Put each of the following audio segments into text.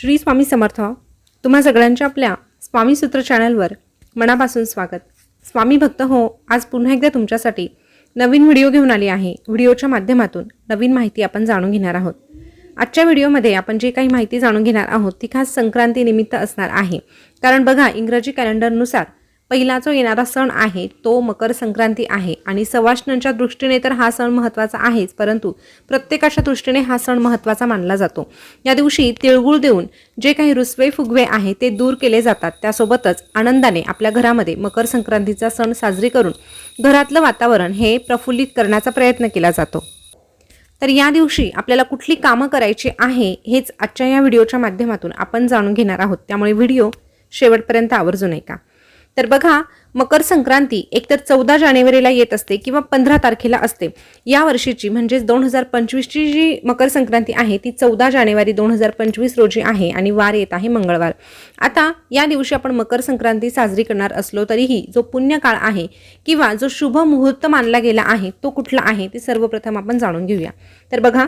श्री स्वामी समर्थ तुम्हा सगळ्यांच्या आपल्या स्वामी सूत्र चॅनलवर मनापासून स्वागत. स्वामी भक्त हो आज पुन्हा एकदा तुमच्यासाठी नवीन व्हिडिओ घेऊन आली आहे. व्हिडिओच्या माध्यमातून नवीन माहिती आपण जाणून घेणार आहोत. आजच्या व्हिडिओमध्ये आपण जे काही माहिती जाणून घेणार आहोत ती खास संक्रांतीनिमित्त असणार आहे. कारण बघा इंग्रजी कॅलेंडरनुसार पहिला जो येणारा सण आहे तो मकर संक्रांती आहे. आणि सवाष्णांच्या दृष्टीने तर हा सण महत्त्वाचा आहेच परंतु प्रत्येकाच्या दृष्टीने हा सण महत्त्वाचा मानला जातो. या दिवशी तिळगुळ देऊन जे काही रुसवे फुगवे आहे ते दूर केले जातात. त्यासोबतच आनंदाने आपल्या घरामध्ये मकर संक्रांतीचा सण साजरी करून घरातलं वातावरण हे प्रफुल्लित करण्याचा प्रयत्न केला जातो. तर या दिवशी आपल्याला कुठली कामं करायची आहे हेच आजच्या या व्हिडिओच्या माध्यमातून आपण जाणून घेणार आहोत. त्यामुळे व्हिडिओ शेवटपर्यंत आवर्जून ऐका. तर बघा मकर संक्रांती एकतर चौदा जानेवारीला येत असते किंवा पंधरा तारखेला असते. या वर्षीची म्हणजेच दोन हजार पंचवीसची जी मकर संक्रांती आहे ती चौदा जानेवारी दोन हजार पंचवीस रोजी आहे आणि वार येत आहे मंगळवार. आता या दिवशी आपण मकर संक्रांती साजरी करणार असलो तरीही जो पुण्यकाळ आहे किंवा जो शुभ मुहूर्त मानला गेला आहे तो कुठला आहे ते सर्वप्रथम आपण जाणून घेऊया. तर बघा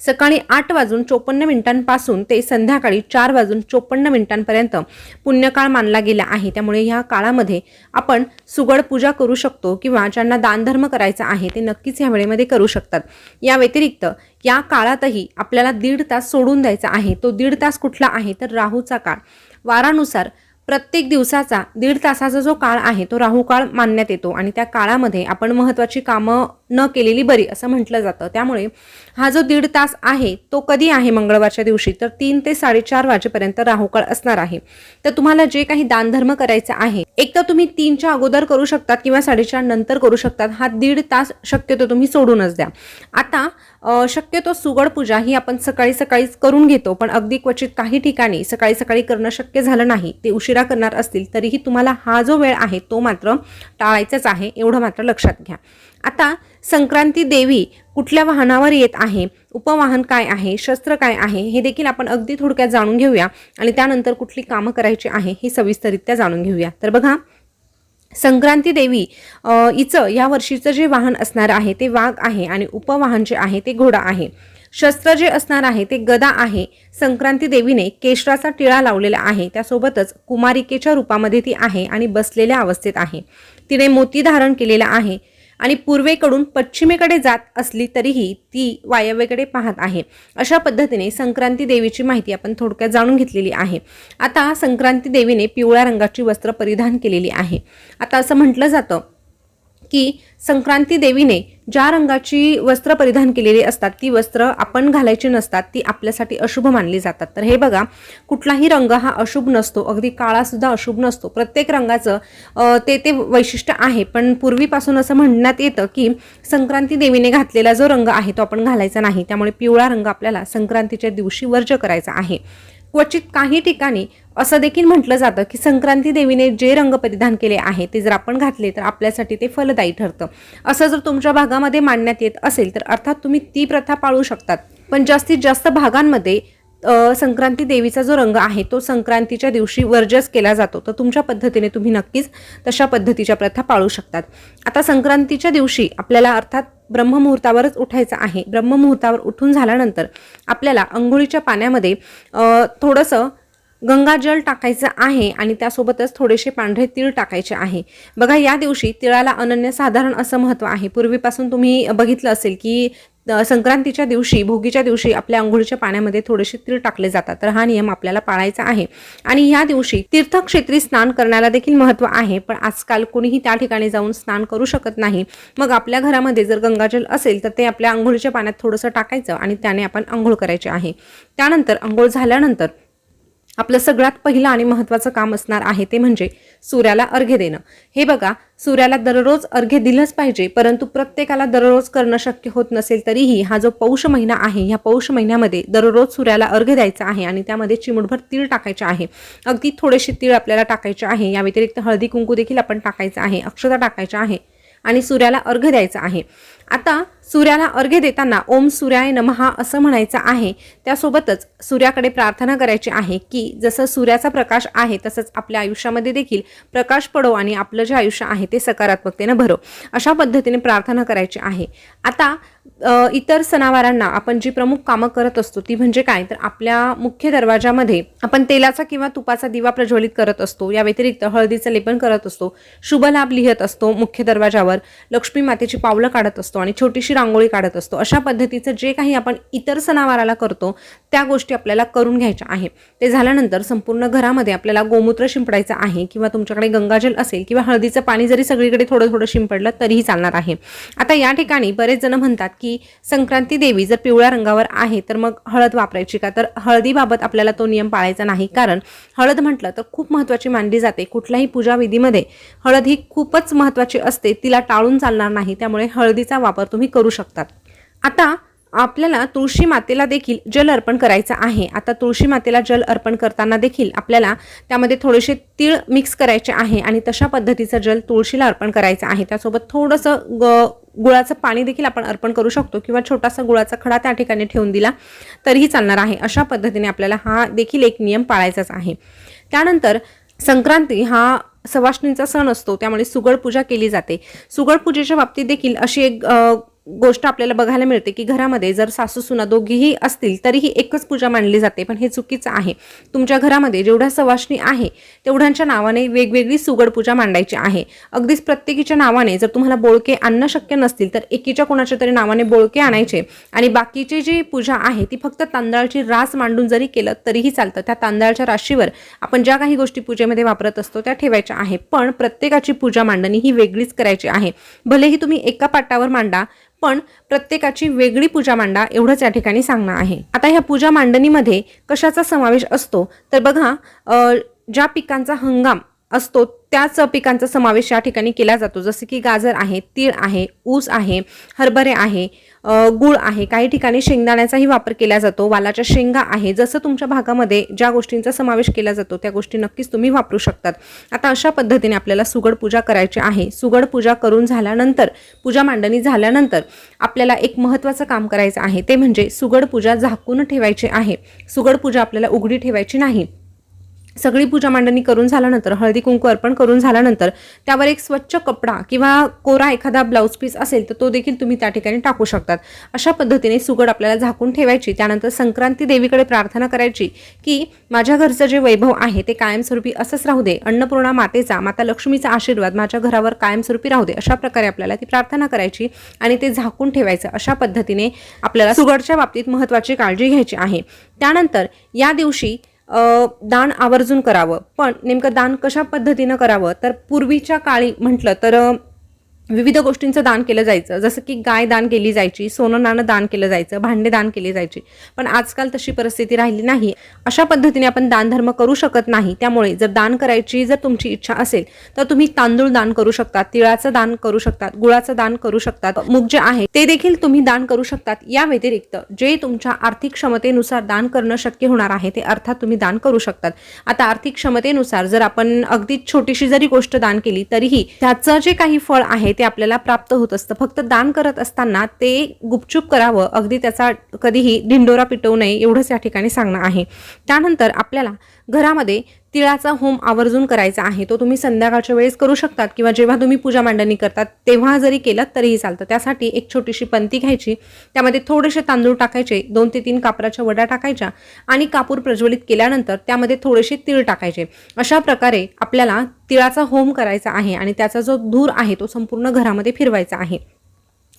सकाळी आठ वाजून चोपन्न मिनिटांपासून ते संध्याकाळी चार वाजून चोपन्न मिनिटांपर्यंत पुण्यकाळ मानला गेला आहे. त्यामुळे ह्या काळामध्ये आपण सुगड पूजा करू शकतो किंवा ज्यांना दानधर्म करायचा आहे ते नक्कीच ह्या वेळेमध्ये करू शकतात. या व्यतिरिक्त या काळातही आपल्याला दीड तास सोडून द्यायचा आहे. तो दीड तास कुठला आहे तर राहूचा काळ. वारानुसार प्रत्येक दिवसाचा दीड तासाचा जो काळ आहे तो राहू काळ मानण्यात येतो आणि त्या काळामध्ये आपण महत्त्वाची कामं न केलेली बरी असं म्हटलं जातं. त्यामुळे हा जो दीड तास आहे तो कधी आहे मंगळवारच्या दिवशी? तर तीन ते साडेचार वाजेपर्यंत राहुकाळ असणार आहे. तर तुम्हाला जे काही दानधर्म करायचं आहे एक तर तुम्ही तीनच्या अगोदर करू शकतात किंवा साडेचार नंतर करू शकतात. हा दीड तास शक्यतो तुम्ही सोडूनच द्या. आता शक्यतो सुगड पूजा ही आपण सकाळी सकाळीच करून घेतो पण अगदी क्वचित काही ठिकाणी सकाळी सकाळी करणं शक्य झालं नाही ते उशिरा करणार असतील तरीही तुम्हाला हा जो वेळ आहे तो मात्र टाळायचाच आहे एवढं मात्र लक्षात घ्या. आता संक्रांती देवी कुठल्या वाहनावर येत आहे? उपवाहन काय आहे? शस्त्र काय आहे? हे देखील आपण अगदी थोडक्यात जाणून घेऊया. आणि त्यानंतर कुठली कामं करायची आहे हे सविस्तरित्या जाणून घेऊया. तर बघा संक्रांती देवी इचं हिचं या वर्षीचं जे वाहन असणार आहे ते वाघ आहे आणि उपवाहन जे आहे ते घोडा आहे. शस्त्र जे असणार आहे ते गदा आहे. संक्रांती देवीने केशराचा टिळा लावलेला आहे. त्यासोबतच कुमारिकेच्या रूपामध्ये ती आहे आणि बसलेल्या अवस्थेत आहे. तिने मोती धारण केलेला आहे. आणि पूर्वेकडून पश्चिमेकडे जात असली तरीही ती वायव्येकडे पाहत आहे. अशा पद्धतीने संक्रांती देवीची माहिती आपण थोडक्यात जाणून घेतलेली आहे. आता संक्रांती देवीने पिवळ्या रंगाची वस्त्र परिधान केलेली आहे. आता असं म्हटलं जातं की संक्रांती देवीने ज्या रंगाची वस्त्र परिधान केलेली असतात ती वस्त्र आपण घालायची नसतात ती आपल्यासाठी अशुभ मानली जातात. तर हे बघा कुठलाही रंग हा अशुभ नसतो अगदी काळासुद्धा अशुभ नसतो. प्रत्येक रंगाचं ते ते वैशिष्ट्य आहे पण पूर्वीपासून असं म्हणण्यात येतं की संक्रांती देवीने घातलेला जो रंग आहे तो आपण घालायचा नाही. त्यामुळे पिवळा रंग आपल्याला संक्रांतीच्या दिवशी वर्ज करायचा आहे. क्वचित काही ठिकाणी असं देखील म्हटलं जातं की संक्रांती देवीने जे रंग परिधान केले आहे ते जर आपण घातले तर आपल्यासाठी ते फलदायी ठरतं. असं जर तुमच्या भागामध्ये मांडण्यात येत असेल तर अर्थात तुम्ही ती प्रथा पाळू शकतात. पण जास्तीत जास्त भागांमध्ये संक्रांती देवीचा जो रंग आहे तो संक्रांतीच्या दिवशी वर्जस केला जातो. तर तुमच्या पद्धतीने तुम्ही नक्कीच तशा पद्धतीच्या प्रथा पाळू शकतात. आता संक्रांतीच्या दिवशी आपल्याला अर्थात ब्रह्ममुहूर्तावरच उठायचं आहे. ब्रह्ममुहूर्तावर उठून झाल्यानंतर आपल्याला अंघोळीच्या पाण्यामध्ये थोडंसं गंगाजल टाकायचं आहे आणि त्यासोबतच थोडेसे पांढरे तीळ टाकायचे आहे. बघा या दिवशी तिळाला अनन्यसाधारण असं महत्त्व आहे. पूर्वीपासून तुम्ही बघितलं असेल की संक्रांतीच्या दिवशी भोगीच्या दिवशी आपल्या अंघोळीच्या पाण्यामध्ये थोडेसे तीळ टाकले जातात. तर हा नियम आपल्याला पाळायचा आहे. आणि या दिवशी तीर्थक्षेत्री स्नान करण्याला देखील महत्त्व आहे पण आजकाल कोणीही त्या ठिकाणी जाऊन स्नान करू शकत नाही. मग आपल्या घरामध्ये जर गंगाजल असेल तर ते आपल्या अंघोळीच्या पाण्यात थोडंसं टाकायचं आणि त्याने आपण अंघोळ करायचे आहे. त्यानंतर अंघोळ झाल्यानंतर आपलं सगळ्यात पहिलं आणि महत्त्वाचं काम असणार आहे ते म्हणजे सूर्याला अर्घ्य देणं. हे बघा सूर्याला दररोज अर्घ्य दिलंच पाहिजे परंतु प्रत्येकाला दररोज करणं शक्य होत नसेल तरीही हा जो पौष महिना आहे ह्या पौष महिन्यामध्ये दररोज सूर्याला अर्घ्य द्यायचा आहे आणि त्यामध्ये चिमुटभर तीळ टाकायचे आहे. अगदी थोडेसे तीळ आपल्याला टाकायचे आहे या व्यतिरिक्त हळदी कुंकू देखील आपण टाकायचं आहे अक्षता टाकायच्या आहे आणि सूर्याला अर्घ द्यायचा आहे. आता सूर्याला अर्घ्य देताना ओम सूर्याय नमहा असं म्हणायचं आहे. त्यासोबतच सूर्याकडे प्रार्थना करायची आहे की जसं सूर्याचा प्रकाश आहे तसंच आपल्या आयुष्यामध्ये देखील प्रकाश पडो आणि आपलं जे आयुष्य आहे ते सकारात्मकतेनं भरो. अशा पद्धतीने प्रार्थना करायची आहे. आता इतर सणावारांना आपण जी प्रमुख कामं करत असतो ती म्हणजे काय? तर आपल्या मुख्य दरवाजामध्ये आपण तेलाचा किंवा तुपाचा दिवा प्रज्वलित करत असतो. या व्यतिरिक्त हळदीचं लेपन करत असतो. शुभ लाभ लिहित असतो मुख्य दरवाजावर. लक्ष्मी मातेची पावलं काढत असतो. आणि छोटीशी रांगोळी काढत असतो. अशा पद्धतीचं जे काही आपण इतर सणावाराला करतो त्या गोष्टी आपल्याला करून घ्यायच्या आहे. ते झाल्यानंतर संपूर्ण घरामध्ये आपल्याला गोमूत्र शिंपडायचं आहे किंवा तुमच्याकडे गंगाजल असेल किंवा हळदीचं पाणी जरी सगळीकडे थोडं थोडं शिंपडलं तरीही चालणार आहे. आता या ठिकाणी बरेच जण म्हणतात की संक्रांती देवी जर पिवळ्या रंगावर आहे तर मग हळद वापरायची का? तर हळदीबाबत आपल्याला तो नियम पाळायचा नाही. कारण हळद म्हटलं तर खूप महत्त्वाची मानली जाते. कुठल्याही पूजा विधीमध्ये हळद ही खूपच महत्त्वाची असते. तिला टाळून चालणार नाही. त्यामुळे हळदीचा वापर तुम्ही करू शकतात. आता आपल्याला तुळशी मातेला देखील जल अर्पण करायचं आहे. आता तुळशी मातेला जल अर्पण करताना देखील आपल्याला त्यामध्ये थोडेसे तीळ मिक्स करायचे आहे आणि तशा पद्धतीचं जल तुळशीला अर्पण करायचं आहे. त्यासोबत थोडंसं ग गुळाचं पाणी देखील आपण अर्पण करू शकतो किंवा छोटासा गुळाचा खडा त्या ठिकाणी ठेवून दिला तरीही चालणार आहे. अशा पद्धतीने आपल्याला हा देखील एक नियम पाळायचाच आहे. त्यानंतर संक्रांती हा सवाष्णींचा सण असतो त्यामुळे सुगड पूजा केली जाते. सुगड पूजेच्या बाबतीत देखील अशी एक गोष्ट आपल्याला बघायला मिळते की घरामध्ये जर सासू सुना दोघीही असतील तरीही एकच पूजा मांडली जाते. पण हे चुकीचं आहे. तुमच्या घरामध्ये जेवढ्या सवाष्णी आहे तेवढ्यांच्या नावाने वेगवेगळी सुगड पूजा मांडायची आहे. अगदीच प्रत्येकीच्या नावाने जर तुम्हाला बोळके आणणं शक्य नसतील तर एकीच्या कोणाच्या तरी नावाने बोळके आणायचे. आणि बाकीची जी पूजा आहे ती फक्त तांदळाची रास मांडून जरी केलं तरीही चालतं. त्या तांदळाच्या राशीवर आपण ज्या काही गोष्टी पूजेमध्ये वापरत असतो त्या ठेवायच्या आहे पण प्रत्येकाची पूजा मांडणी ही वेगळीच करायची आहे. भलेही तुम्ही एका पाटावर मांडा पण प्रत्येकाची वेगळी पूजा मांडा एवढंच या ठिकाणी सांगणं आहे. आता ह्या पूजा मांडणीमध्ये कशाचा समावेश असतो? तर बघा ज्या पिकांचा हंगाम असतो त्याच पिकांचा समावेश या ठिकाणी केला जातो. जसे की गाजर आहे तीळ आहे ऊस आहे हरभरे आहे गूळ गुळ आहे काही ठिकाणी शेंगदाण्याचाही वापर केला जातो. वालाच्या शेंगा आहे. जसं तुमच्या भागामध्ये ज्या गोष्टींचा समावेश केला जातो त्या गोष्टी नक्कीच तुम्ही वापरू शकतात. आता अशा पद्धतीने आपल्याला सुगड पूजा करायची आहे. सुगड पूजा करून झाल्यानंतर पूजा मांडणी झाल्यानंतर आपल्याला एक महत्त्वाचं काम करायचं आहे. ते म्हणजे सुगड पूजा झाकून ठेवायची आहे. सुगड पूजा आपल्याला उघडी ठेवायची नाही. सगळी पूजा मांडणी करून झाल्यानंतर हळदी कुंकू अर्पण करून झाल्यानंतर त्यावर एक स्वच्छ कपडा किंवा कोरा एखादा ब्लाऊज पीस असेल तर तो देखील तुम्ही त्या ठिकाणी टाकू शकतात. अशा पद्धतीने सुगड आपल्याला झाकून ठेवायची त्यानंतर संक्रांती देवीकडे प्रार्थना करायची की माझ्या घरचं जे वैभव आहे ते कायमस्वरूपी असंच राहू दे. अन्नपूर्णा मातेचा माता लक्ष्मीचा आशीर्वाद माझ्या घरावर कायमस्वरूपी राहू दे. अशा प्रकारे आपल्याला ती प्रार्थना करायची आणि ते झाकून ठेवायचं. अशा पद्धतीने आपल्याला सुगडच्या बाबतीत महत्त्वाची काळजी घ्यायची आहे. त्यानंतर या दिवशी दान आवर्जून करावं. पण नेमकं दान कशा पद्धतीनं करावं? तर पूर्वीच्या काळी म्हटलं तर विविध गोष्टींचं दान केलं जायचं. जसं की गाय दान केली जायची सोनं नाणं दान केलं जायचं भांडे दान केली जायची. पण आजकाल तशी परिस्थिती राहिली नाही. अशा पद्धतीने आपण दानधर्म करू शकत नाही. त्यामुळे जर दान करायची जर तुमची इच्छा असेल तर तुम्ही तांदूळ दान करू शकतात तिळाचं दान करू शकतात गुळाचं दान करू शकतात. मुग जे आहे ते देखील तुम्ही दान करू शकतात. या व्यतिरिक्त जे तुमच्या आर्थिक क्षमतेनुसार दान करणं शक्य होणार आहे ते अर्थात तुम्ही दान करू शकतात. आता आर्थिक क्षमतेनुसार जर आपण अगदी छोटीशी जरी गोष्ट दान केली तरीही त्याचं जे काही फळ आहे ते आपल्याला प्राप्त होत असतं. फक्त दान करत असताना ते गुपचूप करावं. अगदी त्याचा कधीही ढिंडोरा पिटवू नये एवढंच या ठिकाणी सांगणं आहे. त्यानंतर आपल्याला घरामध्ये तिळाचा होम आवर्जून करायचा आहे तो तुम्ही संध्याकाळच्या वेळेस करू शकतात किंवा जेव्हा तुम्ही पूजा मांडणी करतात तेव्हा जरी केलं तरीही चालतं. त्यासाठी एक छोटीशी पंती घ्यायची त्यामध्ये थोडेसे तांदूळ टाकायचे दोन ते तीन कापराच्या वड्या टाकायच्या आणि कापूर प्रज्वलित केल्यानंतर त्यामध्ये थोडेसे तीळ टाकायचे. अशा प्रकारे आपल्याला तिळाचा होम करायचा आहे आणि त्याचा जो धूर आहे तो संपूर्ण घरामध्ये फिरवायचा आहे.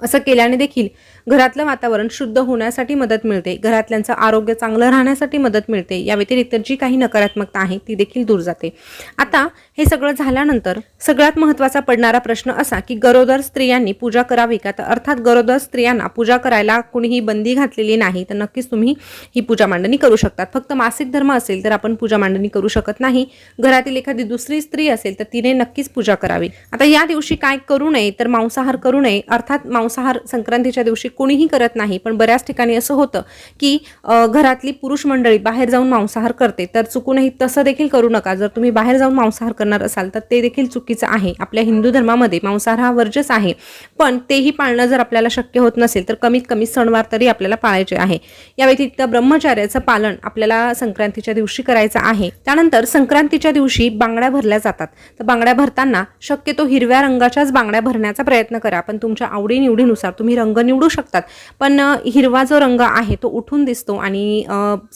असं केल्याने देखील घरातलं वातावरण शुद्ध होण्यासाठी मदत मिळते. घरातल्यांचं आरोग्य चांगलं राहण्यासाठी मदत मिळते. या व्यतिरिक्त जी काही नकारात्मकता आहे ती देखील दूर जाते. आता हे सगळं झाल्यानंतर सगळ्यात महत्त्वाचा पडणारा प्रश्न असा की गरोदर स्त्रियांनी पूजा करावी का? तर अर्थात गरोदर स्त्रियांना पूजा करायला कुणीही बंदी घातलेली नाही तर नक्कीच तुम्ही ही पूजा मांडणी करू शकतात. फक्त मासिक धर्म असेल तर आपण पूजा मांडणी करू शकत नाही. घरातील एखादी दुसरी स्त्री असेल तर तिने नक्कीच पूजा करावी. आता या दिवशी काय करू नये तर मांसाहार करू नये. अर्थात मांसाहार संक्रांतीच्या दिवशी कोणीही करत नाही. पण बऱ्याच ठिकाणी असं होतं की घरातली पुरुष मंडळी बाहेर जाऊन मांसाहार करते. तर चुकूनही तसं देखील करू नका. जर तुम्ही बाहेर जाऊन मांसाहार करणार असाल तर ते देखील चुकीचं आहे. आपल्या हिंदू धर्मामध्ये मांसाहार हा वर्जच आहे. पण तेही पाळणं जर आपल्याला शक्य होत नसेल तर कमीत कमी सणवार तरी आपल्याला पाळायचे आहे. या व्यतिरिक्त ब्रह्मचार्याचं पालन आपल्याला संक्रांतीच्या दिवशी करायचं आहे. त्यानंतर संक्रांतीच्या दिवशी बांगड्या भरल्या जातात. तर बांगड्या भरताना शक्यतो हिरव्या रंगाच्याच बांगड्या भरण्याचा प्रयत्न करा. पण तुमच्या आवडीनिवडीनुसार तुम्ही रंग निवडू शकता. शकतात. पण हिरवा जो रंग आहे तो उठून दिसतो आणि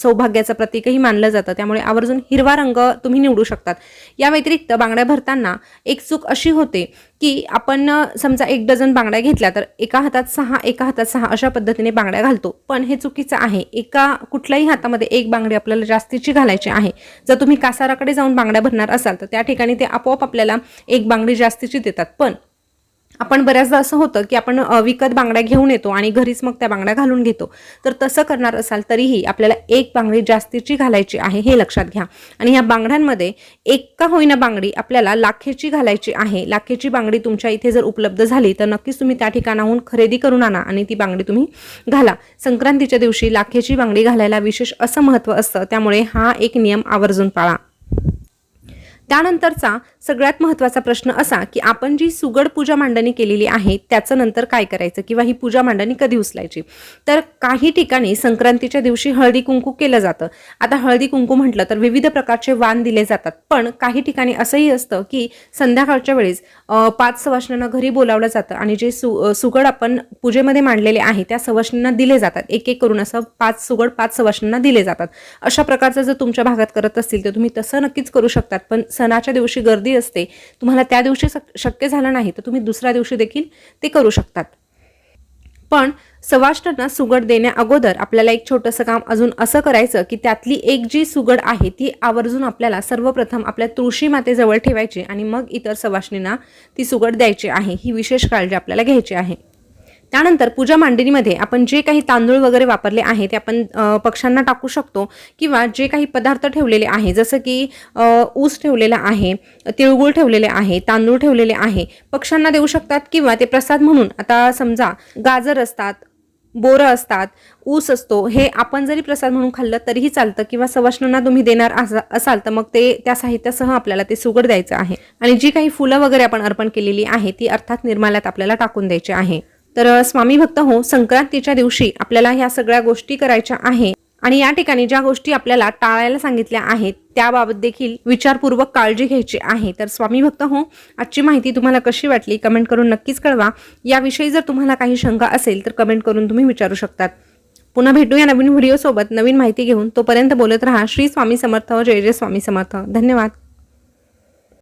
सौभाग्याचं प्रतीकही मानलं जातं. त्यामुळे आवर्जून हिरवा रंग तुम्ही निवडू शकतात. या व्यतिरिक्त बांगड्या भरताना एक चूक अशी होते की आपण समजा एक डझन बांगड्या घेतल्या तर एका हातात सहा एका हातात सहा अशा पद्धतीने बांगड्या घालतो. पण हे चुकीचं आहे. एका कुठल्याही हातामध्ये एक बांगडी आपल्याला जास्तीची घालायची आहे. जर तुम्ही कासाराकडे जाऊन बांगड्या भरणार असाल तर त्या ठिकाणी ते आपोआप आपल्याला एक बांगडी जास्तीची देतात. पण आपण बऱ्याचदा असं होतं की आपण विकत बांगड्या घेऊन येतो आणि घरीच मग त्या बांगड्या घालून घेतो. तर तसं करणार असाल तरीही आपल्याला एक बांगडी जास्तीची घालायची आहे हे लक्षात घ्या. आणि ह्या बांगड्यांमध्ये एक का होईना बांगडी आपल्याला लाखेची घालायची आहे. लाखेची बांगडी तुमच्या इथे जर उपलब्ध झाली तर नक्कीच तुम्ही त्या ठिकाणाहून खरेदी करून आणा आणि ती बांगडी तुम्ही घाला. संक्रांतीच्या दिवशी लाखेची बांगडी घालायला विशेष असं महत्त्व असतं. त्यामुळे हा एक नियम आवर्जून पाळा. त्यानंतरचा सगळ्यात महत्त्वाचा प्रश्न असा की आपण जी सुगड पूजा मांडणी केलेली आहे त्याचं नंतर काय करायचं? किंवा ही पूजा मांडणी कधी उचलायची? तर काही ठिकाणी संक्रांतीच्या दिवशी हळदी कुंकू केलं जातं. आता हळदी कुंकू म्हटलं तर विविध प्रकारचे वाण दिले जातात. पण काही ठिकाणी असंही असतं की संध्याकाळच्या वेळेस पाच सवाष्णांना घरी बोलावलं जातं आणि जे सु सुगड आपण पूजेमध्ये मांडलेले आहे त्या सवाष्णींना दिले जातात. एक एक करून असं पाच सुगड पाच सवाष्णींना दिले जातात. अशा प्रकारचं जर तुमच्या भागात करत असतील तर तुम्ही तसं नक्कीच करू शकतात. पण सणाच्या दिवशी गर्दी असते तुम्हाला त्या दिवशी शक्य झालं नाही तर तुम्ही दुसऱ्या दिवशी देखील ते करू शकतात. पण सवाष्टांना सुगड देण्या अगोदर आपल्याला एक छोटंसं काम अजून असं करायचं की त्यातली एक जी सुगड आहे ती आवर्जून आपल्याला सर्वप्रथम आपल्या तुळशी मातेजवळ ठेवायची आणि मग इतर सवाष्णींना ती सुगड द्यायची आहे ही विशेष काळजी आपल्याला घ्यायची आहे. त्यानंतर पूजा मांडणीमध्ये आपण जे काही तांदूळ वगैरे वापरले आहे ते आपण पक्ष्यांना टाकू शकतो किंवा जे काही पदार्थ ठेवलेले आहे जसं की ऊस ठेवलेला आहे तिळगुळ ठेवलेले आहे तांदूळ ठेवलेले आहे पक्ष्यांना देऊ शकतात किंवा ते प्रसाद म्हणून. आता समजा गाजर असतात बोरं असतात ऊस असतो हे आपण जरी प्रसाद म्हणून खाल्लं तरीही चालतं किंवा सवाष्णांना तुम्ही देणार असा- असाल तर मग ते त्या साहित्यासह आपल्याला ते सुगड द्यायचं आहे. आणि जी काही फुलं वगैरे आपण अर्पण केलेली आहे ती अर्थात निर्माल्यात आपल्याला टाकून द्यायची आहे. तर स्वामी भक्त हो संक्रांतीच्या दिवशी आपल्याला ह्या सगळ्या गोष्टी करायच्या आहे. आणि या ठिकाणी ज्या गोष्टी आपल्याला टाळायला सांगितल्या आहेत त्याबाबत देखील विचारपूर्वक काळजी घ्यायची आहे. तर स्वामी भक्त हो आजची माहिती तुम्हाला कशी वाटली? कमेंट करून नक्कीच कळवा. याविषयी जर तुम्हाला काही शंका असेल तर कमेंट करून तुम्ही विचारू शकतात. पुन्हा भेटूया नवीन व्हिडिओसोबत. नवीन माहिती घेऊन तोपर्यंत बोलत राहा. श्री स्वामी समर्थ. जय जय स्वामी समर्थ. धन्यवाद.